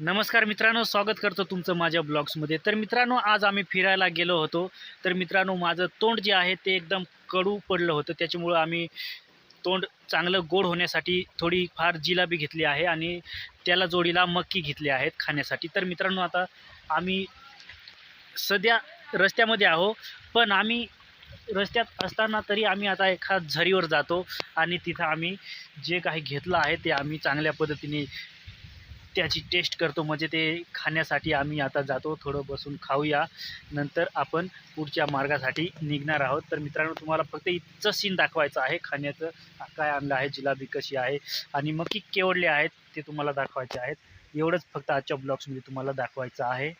नमस्कार मित्रांनो स्वागत करतो तुमचं माझ्या ब्लॉग्समध्ये. तर मित्रांनो आज आम्ही फिरायला गेलो होतो. तर मित्रांनो माझं तोंड जे आहे ते एकदम कडू पडलं होतं. त्याच्यामुळं आम्ही तोंड चांगलं गोड होण्यासाठी थोडी फार जिलाबी घेतली आहे आणि त्याला जोडीला मक्की घेतली आहेत खाण्यासाठी. तर मित्रांनो आता आम्ही सध्या रस्त्यामध्ये आहो पण आम्ही रस्त्यात असताना तरी आम्ही आता एका झरीवर जातो आणि तिथं आम्ही जे काही घेतलं आहे ते आम्ही चांगल्या पद्धतीने त्याची टेस्ट करतो. म्हणजे ते खाण्यासाठी आम्ही आता जातो. थोडं बसून खाऊया. नंतर आपण पुढच्या मार्गासाठी निघणार आहोत. तर मित्रांनो तुम्हाला फक्त इथचं सीन दाखवायचं आहे. खाण्याचं काय आणलं आहे जिलाबी कशी आहे आणि मग की केवढले आहेत ते तुम्हाला दाखवायचे आहेत. एवढंच फक्त आजच्या ब्लॉग्समध्ये तुम्हाला दाखवायचं आहे.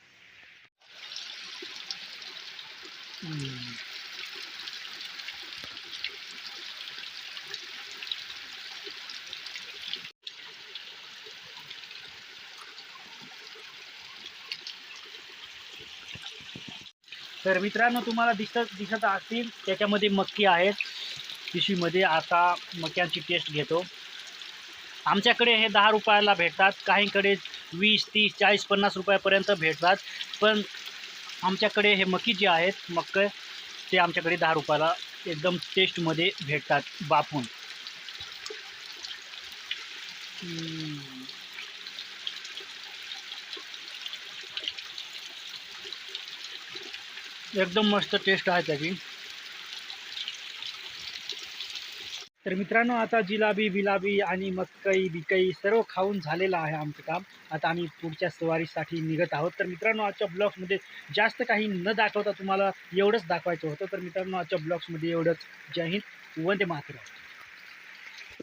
तर मित्रांनो तुम्हाला दिसत दिसत असतील त्याच्यामध्ये मक्की आहेत. पिशवीमध्ये आता मक्यांची टेस्ट घेतो. आमच्याकडे हे दहा रुपयाला भेटतात. काहींकडे वीस तीस चाळीस पन्नास रुपयापर्यंत भेटतात. पण आमच्याकडे हे मकी जे आहेत मक्क ते आमच्याकडे दहा रुपयाला एकदम टेस्टमध्ये भेटतात बाफून एकदम मस्त टेस्ट आहे त्याची. तर मित्रांनो आता जिलाबी बिलाबी आणि मकई बिकई सर्व खाऊन झालेलं आहे आमचं काम. आता आम्ही पुढच्या सवारीसाठी निघत आहोत. तर मित्रांनो आजच्या ब्लॉग्समध्ये जास्त काही न दाखवता तुम्हाला एवढंच दाखवायचं होतं. तर मित्रांनो आजच्या ब्लॉग्समध्ये एवढंच. जय हिंद. वंदे मातरम.